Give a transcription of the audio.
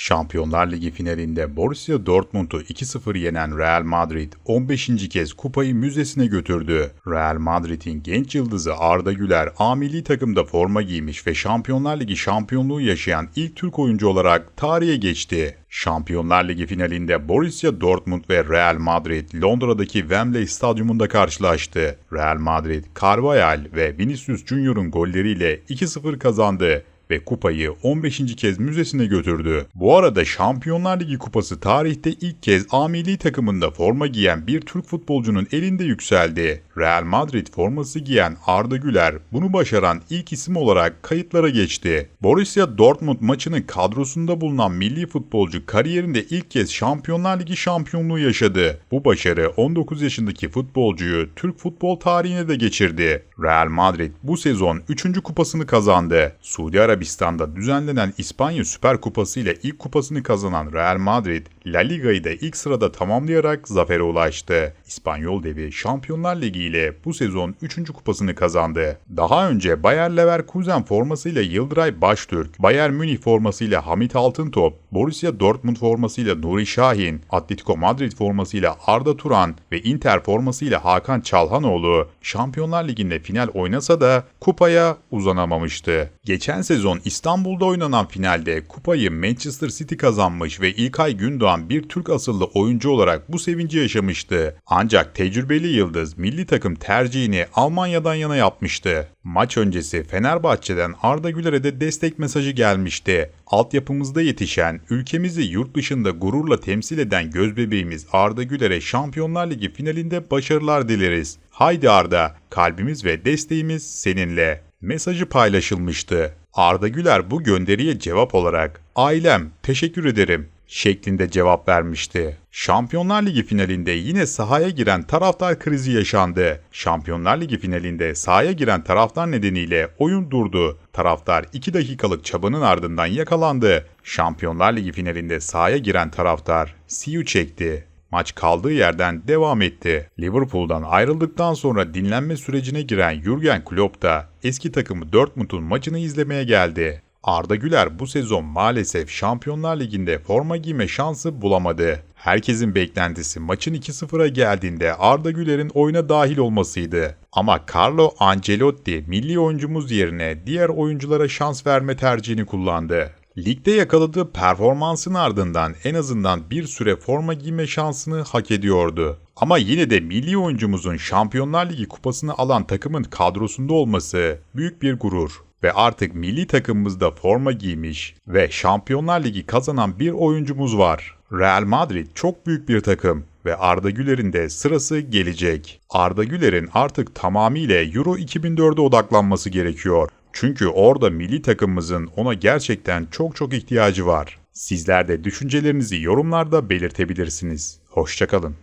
Şampiyonlar Ligi finalinde Borussia Dortmund'u 2-0 yenen Real Madrid 15. kez kupayı müzesine götürdü. Real Madrid'in genç yıldızı Arda Güler A milli takımda forma giymiş ve Şampiyonlar Ligi şampiyonluğu yaşayan ilk Türk oyuncu olarak tarihe geçti. Şampiyonlar Ligi finalinde Borussia Dortmund ve Real Madrid Londra'daki Wembley Stadyumunda karşılaştı. Real Madrid, Carvajal ve Vinicius Junior'un golleriyle 2-0 kazandı ve kupayı 15. kez müzesine götürdü. Bu arada Şampiyonlar Ligi kupası tarihte ilk kez A milli takımında forma giyen bir Türk futbolcunun elinde yükseldi. Real Madrid forması giyen Arda Güler bunu başaran ilk isim olarak kayıtlara geçti. Borussia Dortmund maçının kadrosunda bulunan milli futbolcu kariyerinde ilk kez Şampiyonlar Ligi şampiyonluğu yaşadı. Bu başarı 19 yaşındaki futbolcuyu Türk futbol tarihine de geçirdi. Real Madrid bu sezon 3. kupasını kazandı. Suudi Arabistan'da düzenlenen İspanya Süper Kupası ile ilk kupasını kazanan Real Madrid, La Liga'yı da ilk sırada tamamlayarak zafere ulaştı. İspanyol devi Şampiyonlar Ligi ile bu sezon 3. kupasını kazandı. Daha önce Bayer Leverkusen formasıyla Yıldıray Baştürk, Bayern Münih formasıyla Hamit Altıntop, Borussia Dortmund formasıyla Nuri Şahin, Atletico Madrid formasıyla Arda Turan ve Inter formasıyla Hakan Çalhanoğlu Şampiyonlar Ligi'nde final oynasa da kupaya uzanamamıştı. Geçen sezon İstanbul'da oynanan finalde kupayı Manchester City kazanmış ve İlkay Gündoğan bir Türk asıllı oyuncu olarak bu sevinci yaşamıştı. Ancak tecrübeli yıldız milli takım tercihini Almanya'dan yana yapmıştı. Maç öncesi Fenerbahçe'den Arda Güler'e de destek mesajı gelmişti. Altyapımızda yetişen, ülkemizi yurt dışında gururla temsil eden gözbebeğimiz Arda Güler'e Şampiyonlar Ligi finalinde başarılar dileriz. Haydi Arda, kalbimiz ve desteğimiz seninle. Mesajı paylaşılmıştı. Arda Güler bu gönderiye cevap olarak ailem teşekkür ederim şeklinde cevap vermişti. Şampiyonlar Ligi finalinde yine sahaya giren taraftar krizi yaşandı. Şampiyonlar Ligi finalinde sahaya giren taraftar nedeniyle oyun durdu. Taraftar 2 dakikalık çabanın ardından yakalandı. Şampiyonlar Ligi finalinde sahaya giren taraftar siyu çekti. Maç kaldığı yerden devam etti. Liverpool'dan ayrıldıktan sonra dinlenme sürecine giren Jurgen Klopp da eski takımı Dortmund'un maçını izlemeye geldi. Arda Güler bu sezon maalesef Şampiyonlar Ligi'nde forma giyme şansı bulamadı. Herkesin beklentisi maçın 2-0'a geldiğinde Arda Güler'in oyuna dahil olmasıydı. Ama Carlo Ancelotti milli oyuncumuz yerine diğer oyunculara şans verme tercihini kullandı. Ligde yakaladığı performansın ardından en azından bir süre forma giyme şansını hak ediyordu. Ama yine de milli oyuncumuzun Şampiyonlar Ligi kupasını alan takımın kadrosunda olması büyük bir gurur ve artık milli takımımızda forma giymiş ve Şampiyonlar Ligi kazanan bir oyuncumuz var. Real Madrid çok büyük bir takım ve Arda Güler'in de sırası gelecek. Arda Güler'in artık tamamıyla Euro 2004'e odaklanması gerekiyor. Çünkü orada milli takımımızın ona gerçekten çok çok ihtiyacı var. Sizler de düşüncelerinizi yorumlarda belirtebilirsiniz. Hoşçakalın.